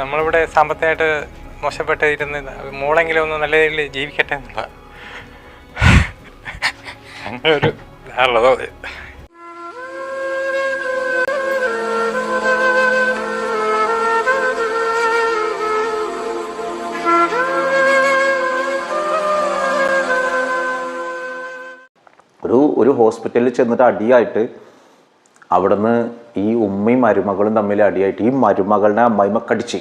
നമ്മളിവിടെ സാമ്പത്തികമായിട്ട് മോശപ്പെട്ട് ഇരുന്ന് മോളെങ്കിലും ഒന്ന് നല്ല രീതിയിൽ ജീവിക്കട്ടെ എന്നുള്ള ഒരു ഇതാണുള്ളത് ഒരു ഒരു ഹോസ്പിറ്റലിൽ ചെന്നിട്ട് അടിയായിട്ട് അവിടുന്ന് ഈ ഉമ്മയും മരുമകളും തമ്മിൽ അടിയായിട്ട് ഈ മരുമകളുടെ അമ്മായിമക്കടിച്ച്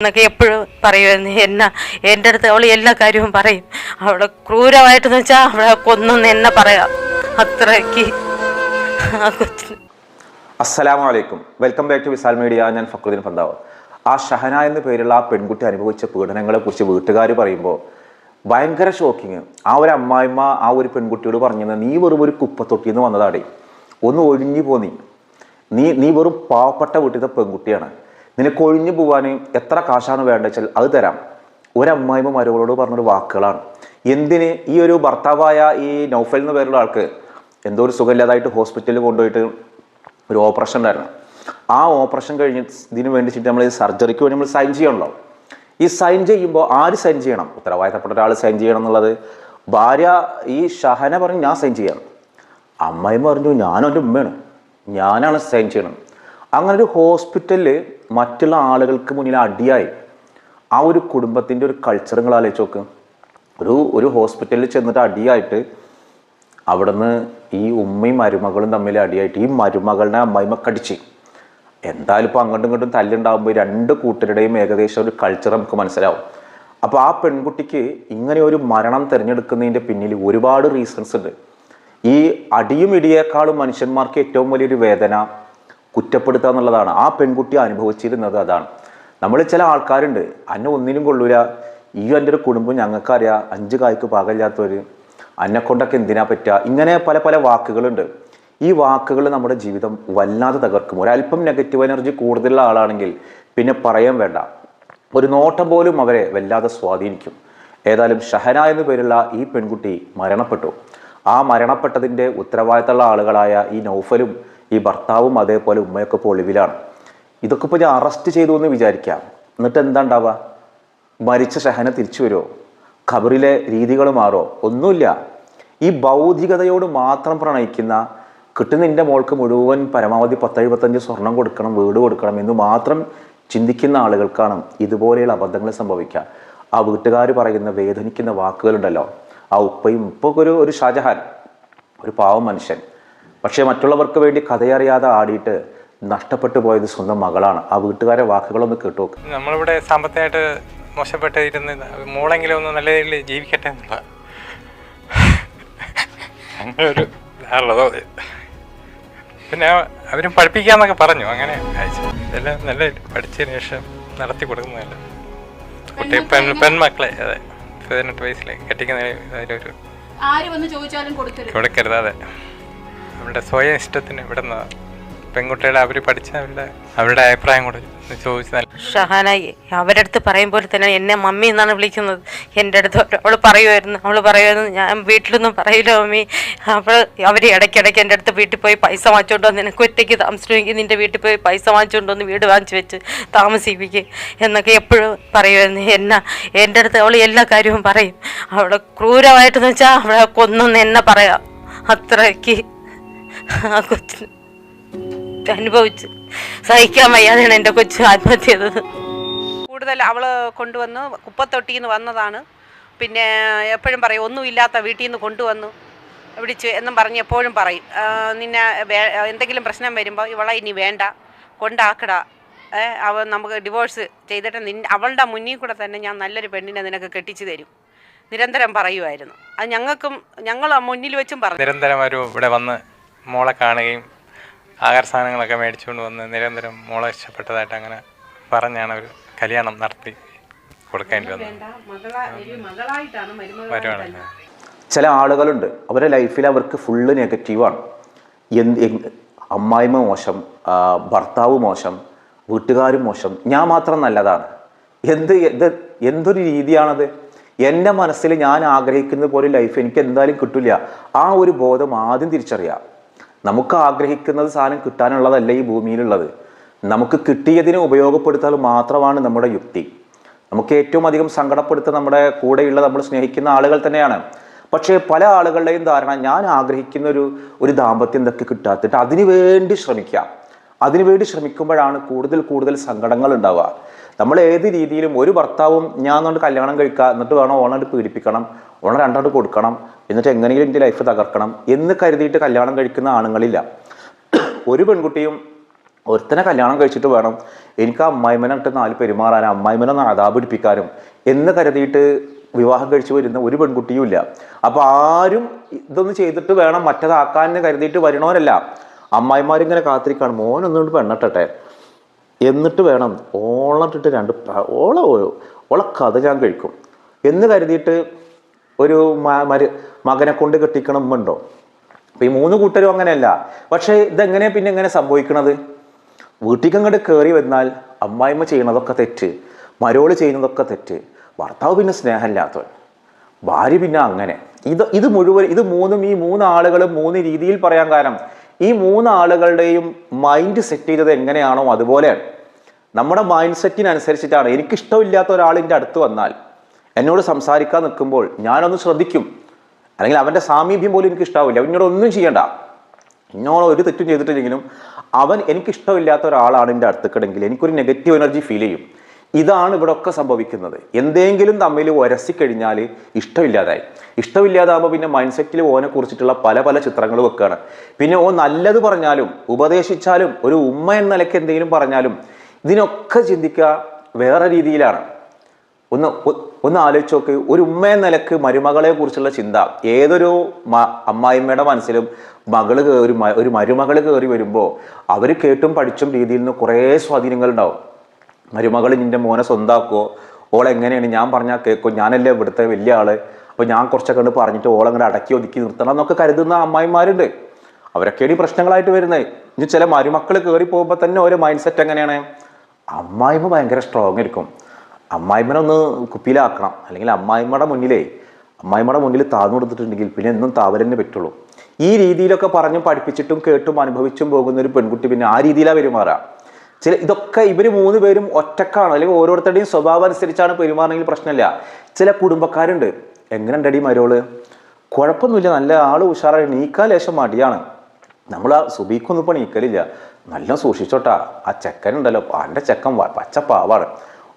എന്നൊക്കെ എപ്പോഴും പറയുമായിരുന്നു എന്നെ എന്റെ അടുത്ത് അവൾ എല്ലാ കാര്യവും പറയും. അവളെ ക്രൂരമായിട്ടെന്ന് വെച്ചാൽ അവളെ കൊന്നെന്ന് എന്നെ പറയാം. അത്രയ്ക്ക്. അസ്സലാമു അലൈക്കും welcome back to Visal media. ഞാൻ ഫക്രുദ്ദീൻ പന്താവ്. ആ ഷഹന എന്ന പേരുള്ള ആ പെൺകുട്ടി അനുഭവിച്ച പീഡനങ്ങളെ കുറിച്ച് വീട്ടുകാർ പറയുമ്പോൾ ഭയങ്കര ഷോക്കിങ് ആ ഒരു അമ്മായിമ്മ ആ ഒരു പെൺകുട്ടിയോട് പറഞ്ഞത് നീ വെറും ഒരു കുപ്പത്തൊട്ടിയിൽ നിന്ന് വന്നതാടേ. ഒന്ന് ഒഴിഞ്ഞു പോന്നി നീ നീ വെറും പാവപ്പെട്ട വീട്ടിലത്തെ പെൺകുട്ടിയാണ്. നിനക്ക് ഒഴിഞ്ഞു പോകാൻ എത്ര കാശാണ് വേണ്ടത് വെച്ചാൽ അത് തരാം. ഒരമ്മായിമ്മ മരുകളോട് പറഞ്ഞൊരു വാക്കുകളാണ്. എന്തിന് ഈ ഒരു ഭർത്താവായ ഈ നൗഫൽ എന്ന് പേരുള്ള ആൾക്ക് എന്തോ ഒരു സുഖമില്ലാതായിട്ട് ഹോസ്പിറ്റലിൽ കൊണ്ടുപോയിട്ട് ഒരു ഓപ്പറേഷൻ ഉണ്ടായിരുന്നു. ആ ഓപ്പറേഷൻ കഴിഞ്ഞ് ഇതിന് വേണ്ടിച്ചിട്ട് നമ്മൾ ഈ സർജറിക്ക് വേണ്ടി നമ്മൾ സൈൻ ചെയ്യണമല്ലോ ഈ സൈൻ ചെയ്യുമ്പോൾ ആര് സൈൻ ചെയ്യണം? ഉത്തരവാദിത്തപ്പെട്ട ഒരാൾ സൈൻ ചെയ്യണം എന്നുള്ളത്. ഭാര്യ ഈ ഷഹന പറഞ്ഞു ഞാൻ സൈൻ ചെയ്യാം. അമ്മായിമ്മ പറഞ്ഞു ഞാനും എന്റെ ഉമ്മയാണ്. ഞാനാണ് സൈൻ ചെയ്യണം അങ്ങനെ ഒരു ഹോസ്പിറ്റലിൽ മറ്റുള്ള ആളുകൾക്ക് മുന്നിൽ അടിയായി. ആ ഒരു കുടുംബത്തിന്റെ ഒരു കൾച്ചർ നിങ്ങൾ ആലോചിച്ച് നോക്ക്. ഒരു ഒരു ഹോസ്പിറ്റലിൽ ചെന്നിട്ട് അടിയായിട്ട് അവിടുന്ന് ഈ ഉമ്മയും മരുമകളും തമ്മിൽ അടിയായിട്ട് ഈ മരുമകളുടെ അമ്മായിമക്കടിച്ച് എന്തായാലും ഇപ്പോൾ അങ്ങോട്ടും ഇങ്ങോട്ടും തല്ലുണ്ടാകുമ്പോൾ രണ്ട് കൂട്ടരുടെയും ഏകദേശം ഒരു കൾച്ചർ നമുക്ക് മനസ്സിലാവും. അപ്പോൾ ആ പെൺകുട്ടിക്ക് ഇങ്ങനെ ഒരു മരണം തിരഞ്ഞെടുക്കുന്നതിന്റെ പിന്നിൽ ഒരുപാട് റീസൺസ് ഉണ്ട്. ഈ അടിയും ഇടിയേക്കാളും മനുഷ്യന്മാർക്ക് ഏറ്റവും വലിയൊരു വേദന കുറ്റപ്പെടുത്തുക എന്നുള്ളതാണ്. ആ പെൺകുട്ടി അനുഭവിച്ചിരുന്നത് അതാണ്. നമ്മൾ ചില ആൾക്കാരുണ്ട്. അന്നെ ഒന്നിനും കൊള്ളൂല. ഈ എന്റെ ഒരു കുടുംബം ഞങ്ങൾക്കറിയാം. അഞ്ച് കായ്ക്ക് പാകമില്ലാത്തവർ അന്നെ കൊണ്ടൊക്കെ എന്തിനാ പറ്റുക? ഇങ്ങനെ പല പല വാക്കുകളുണ്ട്. ഈ വാക്കുകൾ നമ്മുടെ ജീവിതം വല്ലാതെ തകർക്കും. ഒരല്പം നെഗറ്റീവ് എനർജി കൂടുതലുള്ള ആളാണെങ്കിൽ പിന്നെ പറയാൻ വേണ്ട. ഒരു നോട്ടം പോലും അവരെ വല്ലാതെ സ്വാധീനിക്കും. ഏതായാലും ഷഹന എന്നു പേരുള്ള ഈ പെൺകുട്ടി മരണപ്പെട്ടു. ആ മരണപ്പെട്ടതിന്റെ ഉത്തരവാദിത്തമുള്ള ആളുകളായ ഈ നൗഫലും ഈ ഭർത്താവും അതേപോലെ ഉമ്മയൊക്കെ ഇപ്പോൾ ഒളിവിലാണ്. ഇതൊക്കെ ഇപ്പോൾ ഞാൻ അറസ്റ്റ് ചെയ്തു എന്ന് വിചാരിക്കാം. എന്നിട്ട് എന്താ ഉണ്ടാവുക മരിച്ച ഷഹന തിരിച്ചു വരുമോ ഖബറിലെ രീതികൾ മാറോ ഒന്നുമില്ല. ഈ ഭൗതികതയോട് മാത്രം പ്രണയിക്കുന്ന കിട്ടുന്ന എന്റെ മോൾക്ക് മുഴുവൻ പരമാവധി പത്തെഴുപത്തഞ്ച് സ്വർണം കൊടുക്കണം വീട് കൊടുക്കണം എന്ന് മാത്രം ചിന്തിക്കുന്ന ആളുകൾക്കാണ് ഇതുപോലെയുള്ള അബദ്ധങ്ങൾ സംഭവിക്കുക. ആ വീട്ടുകാർ പറയുന്ന വേദനിക്കുന്ന വാക്കുകളുണ്ടല്ലോ. ആ ഉപ്പയും ഉപ്പൊക്കെ ഒരു ഒരു ഷാജഹാൻ ഒരു പാവം മനുഷ്യൻ. പക്ഷേ മറ്റുള്ളവർക്ക് വേണ്ടി കഥയറിയാതെ ആടിയിട്ട് നഷ്ടപ്പെട്ടു പോയത് സ്വന്തം മകളാണ്. ആ വീട്ടുകാരെ വാക്കുകളൊന്ന് കേട്ടു നോക്ക് നമ്മളിവിടെ സാമ്പത്തികമായിട്ട് മോശപ്പെട്ട് ഇരുന്ന് മോളെങ്കിലും ഒന്ന് നല്ല രീതിയിൽ ജീവിക്കട്ടെ എന്നുള്ള പിന്നെ അവരും പഠിപ്പിക്കാന്നൊക്കെ പറഞ്ഞു. അങ്ങനെ അയച്ചു. ഇതെല്ലാം നല്ല പഠിച്ചതിന് ശേഷം നടത്തി കൊടുക്കുന്നതല്ല കുട്ടി പെൺ പെൺമക്കളെ. അതെ. പതിനെട്ട് വയസ്സിലെ. കെട്ടിക്കുന്ന അതിലൊരു ആര് വന്ന് ചോദിച്ചാലും കൊടുക്കരുത്. കൊടുക്കരുത് അതെ. നമ്മുടെ സ്വയം ഇഷ്ടത്തിന് ഇവിടെ നിന്ന് പെൺകുട്ടികളെ അവർ പഠിച്ച അവരുടെ അവരുടെ അഭിപ്രായം കൂടെ ഷഹാന അവരുടെ അടുത്ത് പറയും പോലെ തന്നെ എന്നെ മമ്മി എന്നാണ് വിളിക്കുന്നത്. എന്റെ അടുത്ത് അവൾ പറയുമായിരുന്നു അവൾ പറയുമായിരുന്നു ഞാൻ വീട്ടിലൊന്നും പറയില്ല മമ്മി. അവൾ അവർ ഇടയ്ക്കിടയ്ക്ക് എന്റെ അടുത്ത് വീട്ടിൽ പോയി പൈസ വാങ്ങിച്ചുകൊണ്ട് വന്ന് നിനക്ക് ഒറ്റയ്ക്ക് താമസിക്കണമെങ്കിൽ നിന്റെ വീട്ടിൽ പോയി പൈസ വാങ്ങിച്ചുകൊണ്ട് വന്ന് വീട് വാങ്ങിച്ചു വെച്ച് താമസിപ്പിക്കുക എന്നൊക്കെ എപ്പോഴും പറയുമായിരുന്നു. എന്നാ എന്റെ അടുത്ത് അവൾ എല്ലാ കാര്യവും പറയും. അവളെ ക്രൂരമായിട്ടെന്ന് വെച്ചാൽ അവളെ കൊന്നെന്ന് എന്നെ പറയാം. അത്രയ്ക്ക്. ആ കൊച്ചിന്. അനുഭവിച്ച്. സഹിക്കാൻ വയ്യാതെയാണ് എന്റെ കൊച്ചു ആത്മഹത്യ ചെയ്തത് കൂടുതൽ അവൾ കൊണ്ടുവന്ന് കുപ്പത്തൊട്ടിയിൽ നിന്ന് വന്നതാണ്. പിന്നെ എപ്പോഴും പറയും ഒന്നുമില്ലാത്ത വീട്ടിൽ നിന്ന് കൊണ്ടുവന്നു വിളിച്ച് എന്നും പറഞ്ഞ് എപ്പോഴും പറയും. നിന്നെ വേ- എന്തെങ്കിലും പ്രശ്നം വരുമ്പോൾ ഇവളെ ഇനി വേണ്ട കൊണ്ടാക്കടാ. ഏ, അവ നമുക്ക് ഡിവോഴ്സ് ചെയ്തിട്ട് നിൻ അവളുടെ മുന്നിൽ കൂടെ തന്നെ ഞാൻ നല്ലൊരു പെണ്ണിനെ നിനക്ക് കെട്ടിച്ചു തരും. നിരന്തരം പറയുമായിരുന്നു അത് ഞങ്ങൾക്കും ഞങ്ങൾ മുന്നിൽ വെച്ചും പറഞ്ഞു. നിരന്തരം ഒരു ഇവിടെ വന്ന് മോളെ കാണുകയും ആഹാര സാധനങ്ങളൊക്കെ മേടിച്ചുകൊണ്ട് വന്ന് നിരന്തരം മോളെ ഇഷ്ടപ്പെട്ടതായിട്ട് അങ്ങനെ പറഞ്ഞാണ് ഒരു കല്യാണം നടത്തി കൊടുക്കേണ്ടി വന്നത്. വരുവാണ് ചില ആളുകളുണ്ട്. അവരുടെ ലൈഫിൽ അവർക്ക് ഫുള്ള് നെഗറ്റീവാണ് എന്ത് അമ്മായിമ്മ മോശം ഭർത്താവ് മോശം വീട്ടുകാരും മോശം. ഞാൻ മാത്രം നല്ലതാണ്. എന്ത് എന്ത് എന്തൊരു രീതിയാണത്? എന്റെ മനസ്സിൽ ഞാൻ ആഗ്രഹിക്കുന്ന പോലെ ലൈഫ് എനിക്ക് എന്തായാലും കിട്ടില്ല ആ ഒരു ബോധം ആദ്യം തിരിച്ചറിയാം. നമുക്ക് ആഗ്രഹിക്കുന്നത് സാധനം കിട്ടാനുള്ളതല്ല ഈ ഭൂമിയിലുള്ളത്. നമുക്ക് കിട്ടിയതിനെ ഉപയോഗപ്പെടുത്താൽ മാത്രമാണ് നമ്മുടെ യുക്തി. നമുക്ക് ഏറ്റവും അധികം സങ്കടപ്പെടുത്ത നമ്മുടെ കൂടെയുള്ള നമ്മൾ സ്നേഹിക്കുന്ന ആളുകൾ തന്നെയാണ്. പക്ഷേ പല ആളുകളുടെയും ധാരണ ഞാൻ ആഗ്രഹിക്കുന്ന ഒരു ഒരു ദാമ്പത്യം ഇതൊക്കെ കിട്ടാത്തിട്ട് അതിനു വേണ്ടി ശ്രമിക്കാം അതിനുവേണ്ടി ശ്രമിക്കുമ്പോഴാണ് കൂടുതൽ കൂടുതൽ സങ്കടങ്ങൾ ഉണ്ടാവുക. നമ്മൾ ഏത് രീതിയിലും ഒരു ഭർത്താവും ഞാൻ കൊണ്ട് കല്യാണം കഴിക്കുക എന്നിട്ട് വേണം ഓണായിട്ട് പീഡിപ്പിക്കണം. ഓണം രണ്ടാണ്ട് കൊടുക്കണം. എന്നിട്ട് എങ്ങനെയെങ്കിലും എന്റെ ലൈഫ് തകർക്കണം എന്ന് കരുതിയിട്ട് കല്യാണം കഴിക്കുന്ന ആണുങ്ങളില്ല. ഒരു പെൺകുട്ടിയും ഒരുത്തനെ കല്യാണം കഴിച്ചിട്ട് വേണം എനിക്ക് ആ അമ്മായിമനായിട്ട് നാല് പെരുമാറാനും അമ്മായിമനെ ഒന്ന് അതാപിടിപ്പിക്കാനും എന്ന് കരുതിയിട്ട് വിവാഹം കഴിച്ചു വരുന്ന ഒരു പെൺകുട്ടിയും ഇല്ല. അപ്പൊ ആരും ഇതൊന്നും ചെയ്തിട്ട് വേണം മറ്റതാക്കാൻ എന്ന് കരുതിയിട്ട് വരണവരല്ല അമ്മായിമാരിങ്ങനെ കാത്തിരിക്കാണ്. മോനൊന്നുകൊണ്ട് പെണ്ണട്ടെ എന്നിട്ട് വേണം ഓളട്ടിട്ട് രണ്ട് ഓള ഓളെ കഥ ഞാൻ കഴിക്കും എന്ന് കരുതിയിട്ട് ഒരു മരു മകനെ കൊണ്ട് കെട്ടിക്കണം ഉണ്ടോ അപ്പൊ ഈ മൂന്ന് കൂട്ടരും അങ്ങനെയല്ല. പക്ഷേ ഇതെങ്ങനെ പിന്നെ എങ്ങനെ സംഭവിക്കണത്? വീട്ടിലേക്ക് അങ്ങോട്ട് കയറി വന്നാൽ അമ്മായിമ്മ ചെയ്യണതൊക്കെ തെറ്റ് മരോൾ ചെയ്യുന്നതൊക്കെ തെറ്റ് ഭർത്താവ് പിന്നെ സ്നേഹമില്ലാത്തവൻ ഭാര്യ പിന്നെ അങ്ങനെ. ഇത് ഇത് മുഴുവൻ ഇത് മൂന്നും ഈ മൂന്ന് ആളുകളും മൂന്ന് രീതിയിൽ പറയാൻ കാരണം ഈ മൂന്ന് ആളുകളുടെയും മൈൻഡ് സെറ്റ് ചെയ്തത് എങ്ങനെയാണോ അതുപോലെയാണ്. നമ്മുടെ മൈൻഡ് സെറ്റിനനുസരിച്ചിട്ടാണ് എനിക്കിഷ്ടമില്ലാത്ത ഒരാളിന്റെ അടുത്ത് വന്നാൽ എന്നോട് സംസാരിക്കാൻ നിൽക്കുമ്പോൾ ഞാനൊന്ന് ശ്രദ്ധിക്കും. അല്ലെങ്കിൽ അവന്റെ സാമീപ്യം പോലും എനിക്ക് ഇഷ്ടാവില്ല. അവനോട് ഒന്നും ചെയ്യണ്ട. എന്നോട് ഒരു തെറ്റും ചെയ്തിട്ടില്ലെങ്കിലും അവൻ എനിക്കിഷ്ടമില്ലാത്ത ഒരാളാണ് എന്റെ അടുത്തക്കടെങ്കിൽ എനിക്കൊരു നെഗറ്റീവ് എനർജി ഫീൽ ചെയ്യും. ഇതാണ് ഇവിടെ ഒക്കെ സംഭവിക്കുന്നത്. എന്തെങ്കിലും തമ്മിൽ ഉരസിക്കഴിഞ്ഞാൽ ഇഷ്ടമില്ലാതായി. ഇഷ്ടമില്ലാതാകുമ്പോൾ പിന്നെ മൈൻഡ് സെറ്റിൽ ഓനെ കുറിച്ചിട്ടുള്ള പല പല ചിത്രങ്ങൾ വെക്കുകയാണ് പിന്നെ ഓ നല്ലത് പറഞ്ഞാലും ഉപദേശിച്ചാലും ഒരു ഉമ്മ എന്ന നിലയ്ക്ക് എന്തെങ്കിലും പറഞ്ഞാലും ഇതിനൊക്കെ ചിന്തിക്കുക വേറെ രീതിയിലാണ്. ഒന്ന് ഒന്ന് ആലോചിച്ച് നോക്ക്. ഒരു ഉമ്മ നിലയ്ക്ക് മരുമകളെ കുറിച്ചുള്ള ചിന്ത ഏതൊരു മ- അമ്മായിമ്മയുടെ മനസ്സിലും മകൾ കയറി ഒരു മരുമകൾ കയറി വരുമ്പോൾ അവർ കേട്ടും പഠിച്ചും രീതിയിൽ നിന്ന് കുറേ സ്വാധീനങ്ങൾ ഉണ്ടാവും. മരുമകൾ നിന്റെ മോനെ സ്വന്തമാക്കുമോ ഓൾ എങ്ങനെയാണ്? ഞാൻ പറഞ്ഞാൽ കേൾക്കും ഞാനല്ലേ ഇവിടുത്തെ വലിയ ആൾ. അപ്പോൾ ഞാൻ കുറച്ചൊക്കെ കണ്ട് പറഞ്ഞിട്ട് ഓൾ അങ്ങനെ അടക്കി ഒതുക്കി നിർത്തണം എന്നൊക്കെ കരുതുന്ന അമ്മായിമാരുണ്ട്. അവരൊക്കെയാണ് ഈ പ്രശ്നങ്ങളായിട്ട് വരുന്നത്. ഇനി ചില മരുമക്കൾ കയറി പോകുമ്പോൾ തന്നെ ഓരോ മൈൻഡ് സെറ്റ് എങ്ങനെയാണ്? അമ്മായിമ്മ ഭയങ്കര സ്ട്രോങ് ആയിരിക്കും. അമ്മായിമ്മനെ ഒന്ന് കുപ്പിയിലാക്കണം. അല്ലെങ്കിൽ അമ്മായിമ്മയുടെ മുന്നിലേ അമ്മായിമ്മയുടെ മുന്നിൽ താഴ്ന്നു കൊടുത്തിട്ടുണ്ടെങ്കിൽ പിന്നെ എന്നും താവരന്നെ പറ്റുള്ളൂ. ഈ രീതിയിലൊക്കെ പറഞ്ഞും പഠിപ്പിച്ചിട്ടും കേട്ടും അനുഭവിച്ചും പോകുന്ന ഒരു പെൺകുട്ടി പിന്നെ ആ രീതിയിലാണ് പെരുമാറുക. ചില ഇതൊക്കെ ഇവർ മൂന്ന് പേരും ഒറ്റക്കാണ്. അല്ലെങ്കിൽ ഓരോരുത്തരുടെയും സ്വഭാവം അനുസരിച്ചാണ് പെരുമാറണമെങ്കിൽ പ്രശ്നമില്ല. ചില കുടുംബക്കാരുണ്ട്. എങ്ങനെ ഉണ്ടടി മരോൾ? കുഴപ്പമൊന്നുമില്ല. നല്ല ആൾ ഉഷാറായി. നീക്കാൻ ലേശം മടിയാണ്. നമ്മൾ ആ സുബീക്കൊന്നും ഇപ്പോൾ നീക്കലില്ല. നല്ല സൂക്ഷിച്ചോട്ടാ. ആ ചെക്കനുണ്ടല്ലോ. എന്റെ ചെക്കൻ പച്ച പാവാണ്.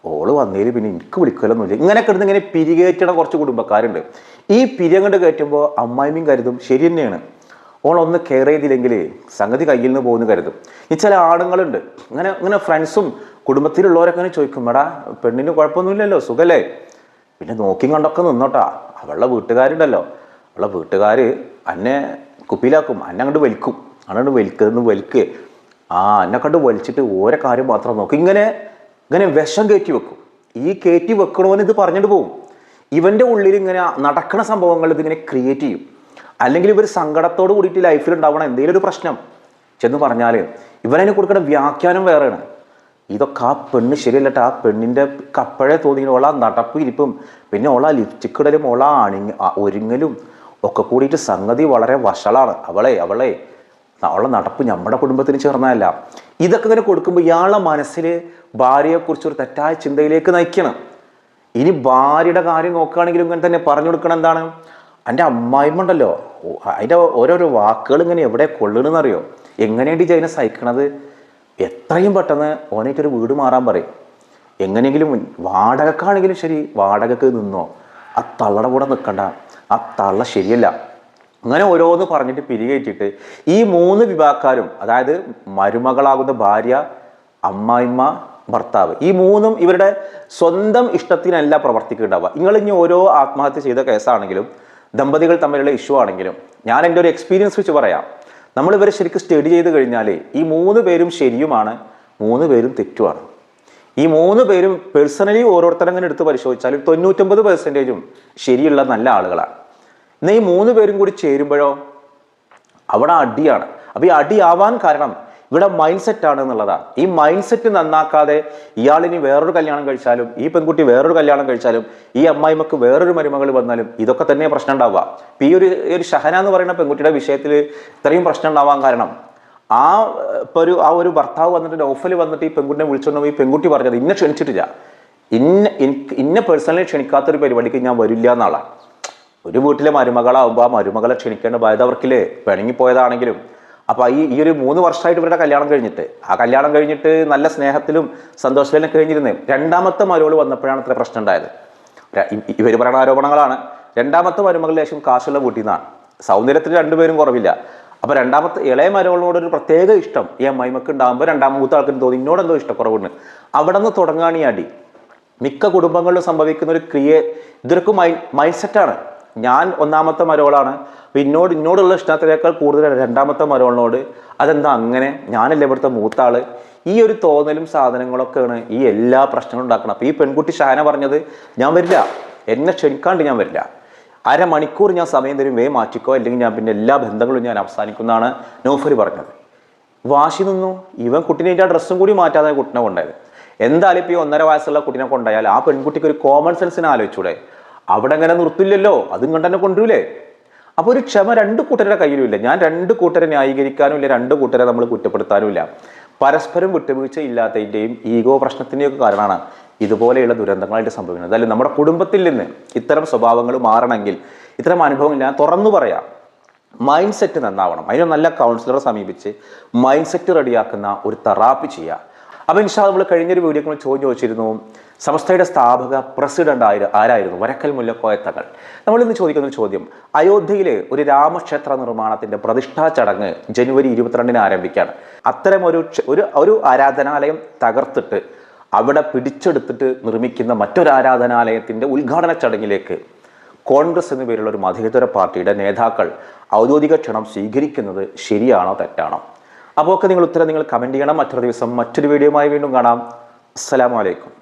ഓൾ വന്നതിൽ പിന്നെ എനിക്ക് വിളിക്കലൊന്നുമില്ല. ഇങ്ങനെ കിടന്ന് ഇങ്ങനെ പിരികേറ്റണ കുറച്ച് കുടുംബക്കാരുണ്ട്. ഈ പിരിയങ്ങോട്ട് കയറ്റുമ്പോൾ അമ്മായിമ്മയും കരുതും ശരി തന്നെയാണ്. ഓളൊന്ന് കെയർ ചെയ്തില്ലെങ്കിൽ സംഗതി കയ്യിൽ നിന്ന് പോകുന്നു കരുതും. ഈ ചില ആണുങ്ങളുണ്ട്. ഇങ്ങനെ ഇങ്ങനെ ഫ്രണ്ട്സും കുടുംബത്തിലുള്ളവരൊക്കെ ഇങ്ങനെ ചോദിക്കും എടാ പെണ്ണിന് കുഴപ്പമൊന്നുമില്ലല്ലോ സുഖല്ലേ? പിന്നെ നോക്കി കണ്ടൊക്കെ നിന്നോട്ടാ. അവളുടെ വീട്ടുകാരുണ്ടല്ലോ. അവളുടെ വീട്ടുകാർ അന്നെ കുപ്പിയിലാക്കും അന്നെ അങ്ങോട്ട് വലിക്കും. അങ്ങോട്ട് വലിക്കുന്നു വലിക്കുക ആ അന്നെ കണ്ട് വലിച്ചിട്ട് ഓരോ കാര്യം മാത്രം നോക്കും. ഇങ്ങനെ ഇങ്ങനെ വിഷം കയറ്റി വെക്കും. ഈ കയറ്റി വെക്കണമെന്ന് ഇത് പറഞ്ഞിട്ട് പോകും ഇവന്റെ ഉള്ളിൽ ഇങ്ങനെ നടക്കുന്ന സംഭവങ്ങൾ ഇതിങ്ങനെ ക്രിയേറ്റ് ചെയ്യും. അല്ലെങ്കിൽ ഇവർ സങ്കടത്തോട് കൂടിയിട്ട് ലൈഫിൽ ഉണ്ടാവണം എന്തെങ്കിലും ഒരു പ്രശ്നം ചെന്ന് പറഞ്ഞാൽ ഇവനതിന് കൊടുക്കുന്ന വ്യാഖ്യാനം വേറെയാണ്. ഇതൊക്കെ ആ പെണ്ണ് ശരിയല്ലട്ടെ. ആ പെണ്ണിന്റെ കപ്പഴേ തോന്നി ഓള നടപ്പ് ഇരിപ്പും. പിന്നെ ഓള ലിപ്സ്റ്റിക് ഇടലും ഓള അണിങ് ഒരുങ്ങലും ഒക്കെ കൂടിയിട്ട് സംഗതി വളരെ വഷളാണ്. അവളെ അവളെ. അവളെ നടപ്പ് നമ്മുടെ കുടുംബത്തിന് ചേർന്നതല്ല. ഇതൊക്കെ ഇങ്ങനെ കൊടുക്കുമ്പോൾ ഇയാളുടെ മനസ്സിൽ ഭാര്യയെക്കുറിച്ച് ഒരു തെറ്റായ ചിന്തയിലേക്ക് നയിക്കണം. ഇനി ഭാര്യയുടെ കാര്യം നോക്കുകയാണെങ്കിലും ഇങ്ങനെ തന്നെ പറഞ്ഞു കൊടുക്കണം എന്താണ്? എന്റെ അമ്മായിമ്മ ഉണ്ടല്ലോ. അതിന്റെ ഓരോരോ വാക്കുകൾ ഇങ്ങനെ എവിടെ കൊള്ളണമെന്നറിയോ എങ്ങനെയാണ് ഈ ജൈനെ സഹിക്കണത്? എത്രയും പെട്ടെന്ന് ഓനായിട്ടൊരു വീട് മാറാൻ പറയും. എങ്ങനെയെങ്കിലും വാടകക്കാണെങ്കിലും ശരി വാടകക്ക് നിന്നോ. ആ തള്ളയുടെ കൂടെ നിൽക്കണ്ട ആ തള്ള ശരിയല്ല. അങ്ങനെ ഓരോന്ന് പറഞ്ഞിട്ട് പിരികേറ്റിട്ട് ഈ മൂന്ന് വിഭാഗക്കാരും അതായത് മരുമകളാകുന്ന ഭാര്യ അമ്മായിമ്മ ഭർത്താവ് ഈ മൂന്നും ഇവരുടെ സ്വന്തം ഇഷ്ടത്തിനല്ല പ്രവർത്തിക്കുന്നുണ്ടാവുക. നിങ്ങൾ ഇനി ഓരോ ആത്മഹത്യ ചെയ്ത കേസാണെങ്കിലും ദമ്പതികൾ തമ്മിലുള്ള ഇഷ്യൂ ആണെങ്കിലും ഞാൻ എന്റെ ഒരു എക്സ്പീരിയൻസ് വെച്ച് പറയാം. നമ്മൾ ഇവരെ ശരിക്കും സ്റ്റഡി ചെയ്ത് കഴിഞ്ഞാൽ ഈ മൂന്ന് പേരും ശരിയുമാണ് മൂന്ന് പേരും തെറ്റുമാണ്. ഈ മൂന്ന് പേരും പേഴ്സണലി ഓരോരുത്തരങ്ങനെ എടുത്ത് പരിശോധിച്ചാൽ തൊണ്ണൂറ്റൊമ്പത് പെർസെന്റേജും ശരിയുള്ള നല്ല ആളുകളാണ്. എന്നാൽ ഈ മൂന്ന് പേരും കൂടി ചേരുമ്പോഴോ? അവിടെ അടിയാണ്. അപ്പോൾ ഈ അടിയാവാൻ കാരണം ഇവിടെ മൈൻഡ് സെറ്റ് ആണ് എന്നുള്ളതാണ് ഈ മൈൻഡ് സെറ്റ് നന്നാക്കാതെ ഇയാളിനി വേറൊരു കല്യാണം കഴിച്ചാലും ഈ പെൺകുട്ടി വേറൊരു കല്യാണം കഴിച്ചാലും ഈ അമ്മായിമ്മക്ക് വേറൊരു മരുമകൾ വന്നാലും ഇതൊക്കെ തന്നെ പ്രശ്നം ഉണ്ടാവുക. ഇപ്പം ഈ ഒരു ഒരു ഷഹന എന്ന് പറയുന്ന പെൺകുട്ടിയുടെ വിഷയത്തിൽ ഇത്രയും പ്രശ്നം ഉണ്ടാവാൻ കാരണം ആ ഇപ്പോൾ ഒരു ആ ഒരു ഭർത്താവ് വന്നിട്ട് ഓഫിൽ വന്നിട്ട് ഈ പെൺകുട്ടിനെ വിളിച്ചുകൊണ്ട് ഈ പെൺകുട്ടി പറഞ്ഞത് ഇന്നെ ക്ഷണിച്ചിട്ടില്ല. ഇന്ന ഇന്നെ പേഴ്സണലി ക്ഷണിക്കാത്തൊരു പരിപാടിക്ക് ഞാൻ വരില്ല എന്നാളാണ് ഒരു വീട്ടിലെ മരുമകളാവുമ്പോൾ ആ മരുമകളെ ക്ഷണിക്കേണ്ട ബാധ്യത അവർക്കില്ലേ? പിണങ്ങിപ്പോയതാണെങ്കിലും. അപ്പോൾ ഈ ഈ ഒരു മൂന്ന് വർഷമായിട്ട് ഇവരുടെ കല്യാണം കഴിഞ്ഞിട്ട് ആ കല്യാണം കഴിഞ്ഞിട്ട് നല്ല സ്നേഹത്തിലും സന്തോഷത്തിലും കഴിഞ്ഞിരുന്നേ രണ്ടാമത്തെ മരുമകൾ വന്നപ്പോഴാണ് ഇത്ര പ്രശ്നം ഉണ്ടായത്. ഇവർ പറയുന്ന ആരോപണങ്ങളാണ്. രണ്ടാമത്തെ മരുമകൾ ലേശം കാശുള്ള വീട്ടിൽ നിന്നാണ് സൗന്ദര്യത്തിൽ രണ്ടുപേരും കുറവില്ല. അപ്പോൾ രണ്ടാമത്തെ ഇളയ മരുമകളോട് ഒരു പ്രത്യേക ഇഷ്ടം ഈ അമ്മായിമക്ക് ഉണ്ടാകുമ്പോൾ രണ്ടാമത്തെ ആൾക്കാർക്ക് തോന്നി ഇന്നോട് എന്തോ ഇഷ്ടക്കുറവുണ്ട്. അവിടെ നിന്ന് തുടങ്ങാണ് ഈ അടി. മിക്ക കുടുംബങ്ങളിലും സംഭവിക്കുന്ന ഒരു ക്രിയേ ഇതൊരു മൈ മൈൻഡ് സെറ്റാണ് ഞാൻ ഒന്നാമത്തെ മരോളാണ്. അപ്പോൾ എന്നോട് എന്നോടുള്ള ഇഷ്ടത്തിനേക്കാൾ കൂടുതൽ രണ്ടാമത്തെ മരോളിനോട്. അതെന്താ അങ്ങനെ? ഞാനല്ലേ ഇവിടുത്തെ മൂത്താൾ? ഈ ഒരു തോന്നലും സാധനങ്ങളൊക്കെയാണ് ഈ എല്ലാ പ്രശ്നങ്ങളും ഉണ്ടാക്കണം അപ്പോൾ ഈ പെൺകുട്ടി ഷാന പറഞ്ഞത് ഞാൻ വരില്ല. എന്നെ ക്ഷണിക്കാണ്ട് ഞാൻ വരില്ല. അരമണിക്കൂർ ഞാൻ സമയം തരും വേ മാറ്റിക്കോ. അല്ലെങ്കിൽ ഞാൻ പിന്നെ എല്ലാ ബന്ധങ്ങളും ഞാൻ അവസാനിക്കുന്നതാണ് നോഫർ പറഞ്ഞത്. വാശി നിന്നു. ഇവൻ കുട്ടീനെ ആ ഡ്രസ്സും കൂടി മാറ്റാതെ കുട്ടിനെ കൊണ്ടായത് എന്തായാലും ഇപ്പോൾ ഈ ഒന്നര വയസ്സുള്ള കുട്ടീനെ കൊണ്ടായാൽ ആ പെൺകുട്ടിക്ക് ഒരു കോമൺ സെൻസിനെ ആലോചിച്ചൂടെ. അവിടെ അങ്ങനെ നിർത്തില്ലല്ലോ അതും കൊണ്ട് തന്നെ കൊണ്ടുവരില്ലേ അപ്പോൾ ഒരു ക്ഷമ രണ്ട് കൂട്ടരുടെ കയ്യിലും ഇല്ല ഞാൻ രണ്ട് കൂട്ടരെ ന്യായീകരിക്കാനും ഇല്ല രണ്ട് കൂട്ടരെ നമ്മൾ കുറ്റപ്പെടുത്താനും ഇല്ല പരസ്പരം വിട്ടുവീഴ്ച ഇല്ലാത്തതിന്റെയും ഈഗോ പ്രശ്നത്തിന്റെയൊക്കെ കാരണമാണ് ഇതുപോലെയുള്ള ദുരന്തങ്ങളായിട്ട് സംഭവിക്കുന്നത്. അതായത് നമ്മുടെ കുടുംബത്തിൽ നിന്ന് ഇത്തരം സ്വഭാവങ്ങൾ മാറണമെങ്കിൽ ഇത്തരം അനുഭവങ്ങൾ ഞാൻ തുറന്നു പറയാം. മൈൻഡ് സെറ്റ് നന്നാവണം. അതിന് നല്ല കൗൺസിലറെ സമീപിച്ച് മൈൻഡ് സെറ്റ് റെഡിയാക്കുന്ന ഒരു തെറാപ്പി ചെയ്യുക. അപ്പോൾ ഇൻഷാ നമ്മൾ കഴിഞ്ഞൊരു വീഡിയോ നമ്മൾ ചോദിച്ചു ചോദിച്ചിരുന്നു. സംസ്ഥയുടെ സ്ഥാപക പ്രസിഡന്റ് ആയി ആരായിരുന്നു? വരക്കൽ മുല്ലക്കോയ തങ്ങൾ. നമ്മൾ ഇന്ന് ചോദിക്കുന്ന ഒരു ചോദ്യം അയോധ്യയിലെ ഒരു രാമക്ഷേത്ര നിർമ്മാണത്തിന്റെ പ്രതിഷ്ഠാ ചടങ്ങ് ജനുവരി ഇരുപത്തിരണ്ടിന് ആരംഭിക്കുകയാണ് അത്തരം ഒരു ഒരു ഒരു ആരാധനാലയം തകർത്തിട്ട് അവിടെ പിടിച്ചെടുത്തിട്ട് നിർമ്മിക്കുന്ന മറ്റൊരു ആരാധനാലയത്തിന്റെ ഉദ്ഘാടന ചടങ്ങിലേക്ക് കോൺഗ്രസ് എന്ന പേരുള്ള ഒരു മതേതര പാർട്ടിയുടെ നേതാക്കൾ ഔദ്യോഗിക ക്ഷണം സ്വീകരിക്കുന്നത് ശരിയാണോ തെറ്റാണോ? അപ്പോൾ ഒക്കെ നിങ്ങൾ ഉത്തരം നിങ്ങൾ കമന്റ് ചെയ്യണം. മറ്റൊരു ദിവസം മറ്റൊരു വീഡിയോയുമായി വീണ്ടും കാണാം. അസ്സലാമു അലൈക്കും.